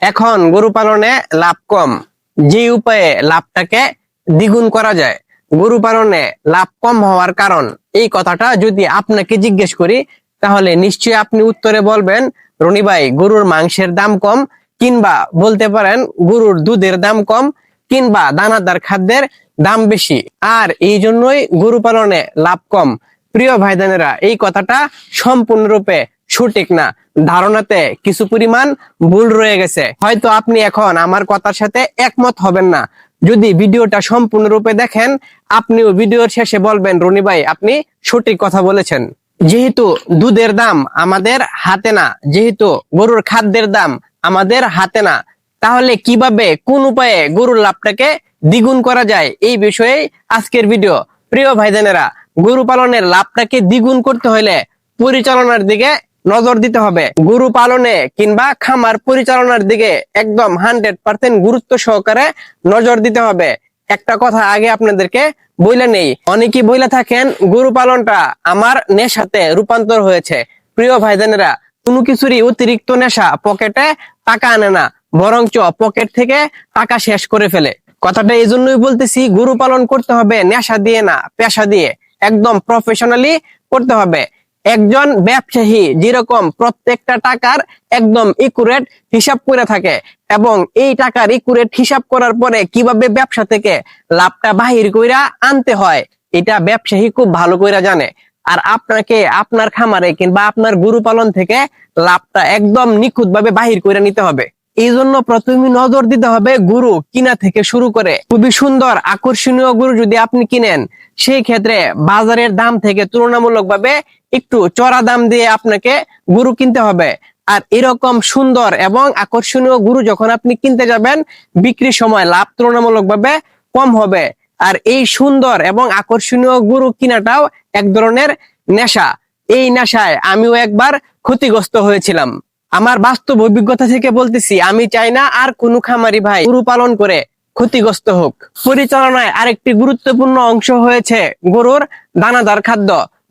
এখন গরু পালনে লাভ কম। যে উপায়ে লাভটাকে দ্বিগুণ করা যায়, গরু পালনে লাভ কম হওয়ার কারণ, এই কথাটা যদি আপনাকে জিজ্ঞেস করি, তাহলে নিশ্চয়ই আপনি উত্তরে বলবেন, রনি ভাই, গরুর মাংসের দাম কম, কিংবা বলতে পারেন গরুর দুধের দাম কম, কিংবা দানাদার খাদ্যের দাম বেশি। আর এই জন্যই গরু পালনে লাভ কম। প্রিয় ভাইদানেরা, এই কথাটা সম্পূর্ণরূপে সঠিক না। ধারণাতে কিছু পরিমাণ ভুল রয়ে গেছে। হয়তো আপনি এখন আমার কথার সাথে একমত হবেন না। যদি ভিডিওটা সম্পূর্ণরূপে দেখেন, আপনিও ভিডিওর শেষে বলবেন, রনি ভাই, আপনি সঠিক কথা বলেছেন। যেহেতু দুধের দাম আমাদের হাতে না, যেহেতু গরুর খাদ্যের দাম আমাদের হাতে না, তাহলে কীভাবে, কোন উপায়ে গরুর লাভটাকে দ্বিগুণ করা যায়, এই বিষয়ে আজকের ভিডিও। প্রিয় ভাইজানেরা, গরু পালনের লাভটাকে দ্বিগুণ করতে হলে পরিচালনার দিকে নজর দিতে হবে। গরু পালনে কিংবা খামার পরিচালনার দিকে একদম হান্ড্রেড পার্সেন্ট গুরুত্ব সহকারে নজর দিতে হবে। একটা কথা আগে আপনাদেরকে বইলে নেই। অনেকেই বইলে থাকেন, গরু পালনটা আমার নেশাতে রূপান্তর হয়েছে। প্রিয় ভাইজানেরা, কোনো কিছুরই অতিরিক্ত নেশা পকেটে টাকা আনে না, বরঞ্চ পকেট থেকে টাকা শেষ করে ফেলে। কথাটা এই জন্যই বলতেছি, গরু পালন করতে হবে নেশা দিয়ে না, পেশা দিয়ে। একদম প্রফেশনালি করতে হবে। একজন ব্যবসায়ী যেরকম প্রত্যেকটা টাকার একদম ইকুরেট হিসাব করে থাকে এবং এই টাকার ইকুরেট হিসাব করার পরে কীভাবে ব্যবসা থেকে লাভটা বাহির কইরা আনতে হয়, এটা ব্যবসায়ী খুব ভালো কইরা জানে। আর আপনাকে আপনার খামারে কিংবা আপনার গরু পালন থেকে লাভটা একদম নিখুঁত ভাবে বাহির করে নিতে হবে। এই জন্য প্রথমে নজর দিতে হবে গরু কিনা থেকে শুরু করে। খুবই সুন্দর, আকর্ষণীয় গরু যদি আপনি কিনেন, সেই ক্ষেত্রে বাজারের দাম থেকে তুলনামূলকভাবে একটু চড়া দাম দিয়ে আপনাকে গরু কিনতে হবে। আর এরকম সুন্দর এবং আকর্ষণীয় গরু যখন আপনি কিনতে যাবেন, বিক্রির সময় লাভ তুলনামূলকভাবে কম হবে। আর এই সুন্দর এবং আকর্ষণীয় গরু কিনাটাও এক ধরনের নেশা। এই নেশায় আমিও একবার ক্ষতিগ্রস্ত হয়েছিলাম। আমার বাস্তব অভিজ্ঞতা থেকে বলতেছি, আমি চাই না আর কোনো খামারি ভাই গরু পালন করে ক্ষতিগ্রস্ত হোক। পরিচালনায় আরেকটি গুরুত্বপূর্ণ অংশ হয়েছে গরুর দানাদার খাদ্য।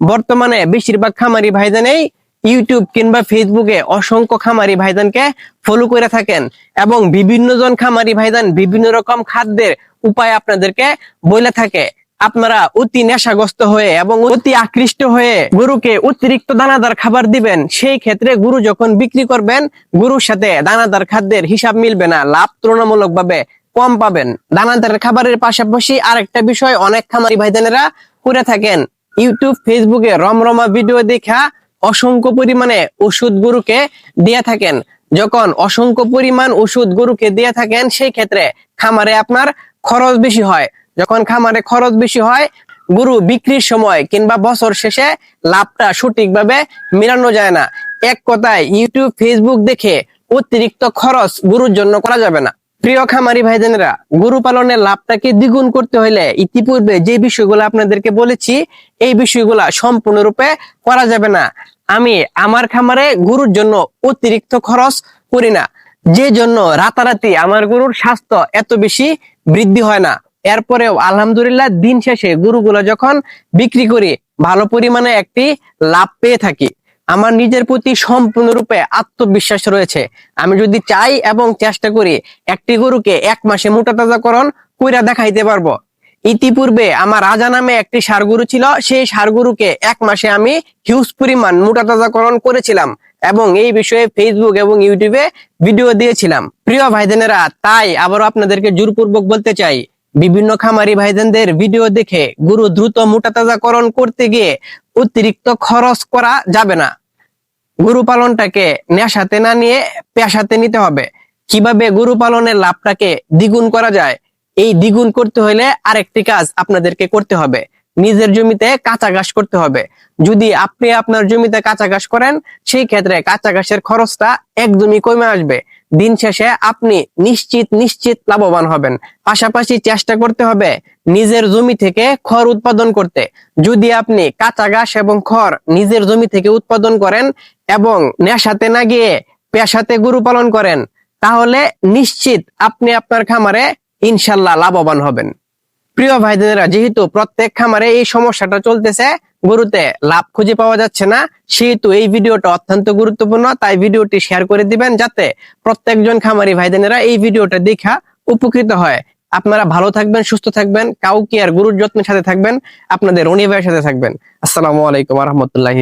বর্তমানে বেশিরভাগ খামারি ভাইজানেই ইউটিউব কিংবা ফেসবুকে অসংখ্য খামারি ভাইজানকে ফলো করে থাকেন এবং বিভিন্ন জন খামারি ভাইজান বিভিন্ন রকম খাদ্যের উপায় আপনাদেরকে বলে থাকে। আপনারা অতি নেশাগ্রস্ত হয়ে এবং অতি আকৃষ্ট হয়ে গরুকে অতিরিক্ত দানাদার খাবার দিবেন, সেই ক্ষেত্রে গরু যখন বিক্রি করবেন, গরুর সাথে দানাদার খাদ্যের হিসাব মিলবে না। লাভ তুলনামূলক ভাবে কম পাবেন। দানাদার খাবারের পাশাপাশি আরেকটা বিষয়, অনেক খামারি ভাইজানেরা করে থাকেন। ইউটিউব, ফেসবুকে রমরমা ভিডিও দেখা অসংখ্য পরিমাণে ওষুধ গরুকে দিয়ে থাকেন। যখন অসংখ্য পরিমাণ ওষুধ গরুকে দিয়ে থাকেন, সেই ক্ষেত্রে খামারে আপনার খরচ বেশি হয়। যখন খামারে খরচ বেশি হয়, গরু বিক্রির সময় কিংবা বছর শেষে লাভটা সঠিকভাবে মেলানো যায় না। এক কথায় ইউটিউব ফেসবুক দেখে অতিরিক্ত খরচ গরুর জন্য করা যাবে না। প্রিয় খামারি ভাইজানেরা, গরু পালনের লাভটাকে দ্বিগুণ করতে হলে ইতিপূর্বে যে বিষয়গুলো আপনাদেরকে বলেছি, এই বিষয়গুলা সম্পূর্ণরূপে করা যাবে না। আমি আমার খামারে গরুর জন্য অতিরিক্ত খরচ করি না। যে জন্য রাতারাতি আমার গরুর স্বাস্থ্য এত বেশি বৃদ্ধি হয় না। এরপরেও আলহামদুলিল্লাহ দিন শেষে গরুগুলো যখন বিক্রি করি, ভালো পরিমাণে একটি লাভ পেয়ে থাকি। আমার নিজের প্রতি সম্পূর্ণরূপে আত্মবিশ্বাস রয়েছে। আমি যদি চাই এবং চেষ্টা করি একটি গরুকে এক মাসে মোটা তাজাকরণ কইরা দেখাইতে পারব। ইতিপূর্বে আমার রাজা নামে একটি সার গরু ছিল, সেই সার গরুকে এক মাসে আমি হিউজ পরিমাণ মোটা তাজাকরণ করেছিলাম এবং এই বিষয়ে ফেসবুক এবং ইউটিউবে ভিডিও দিয়েছিলাম। প্রিয় ভাইদেনেরা, তাই আবারও আপনাদেরকে জোরপূর্বক বলতে চাই বিভিন্ন খামারি ভাইজানদের ভিডিও দেখে গরু দ্রুত মোটা তাজাকরণ করতে গিয়ে অতিরিক্ত খরচ করা যাবে না। গরু পালনটাকে নেশাতে না নিয়ে পেশাতে নিতে হবে। কীভাবে গরু পালনের লাভটাকে দ্বিগুণ করা যায়, এই দ্বিগুণ করতে হলে আরেকটি কাজ আপনাদেরকে করতে হবে। নিজের জমিতে কাঁচা ঘাস করতে হবে। যদি আপনি আপনার জমিতে কাঁচা ঘাস করেন, সেই ক্ষেত্রে কাঁচা ঘাসের খরচটা একদমই কমে আসবে। দিন শেষে আপনি নিশ্চিত নিশ্চিত লাভবান হবেন। পাশাপাশি চেষ্টা করতে হবে নিজের জমি থেকে খড় উৎপাদন করতে। যদি আপনি কাঁচা ঘাস এবং খড় নিজের জমি থেকে উৎপাদন করেন এবং নেশাতে না গিয়ে পেশাতে গরু পালন করেন, তাহলে নিশ্চিত আপনি আপনার খামারে ইনশাল্লাহ লাভবান হবেন। প্রিয় ভাইদেরা, যেহেতু প্রত্যেক খামারে এই সমস্যাটা চলতেছে গরুতে লাভ খুঁজে পাওয়া যাচ্ছে না। সেহেতু এই ভিডিওটা অত্যন্ত গুরুত্বপূর্ণ, তাই ভিডিওটি শেয়ার করে দিবেন যাতে প্রত্যেকজন খামারি ভাইদেনেরা এই ভিডিওটা দেখা উপকৃত হয়। আপনারা ভালো থাকবেন, সুস্থ থাকবেন, কাউকে আর গুরুর যত্নের সাথে থাকবেন, আপনাদের অনিভাইয়ের সাথে থাকবেন। আসসালামু আলাইকুম রহমতুল্লাহি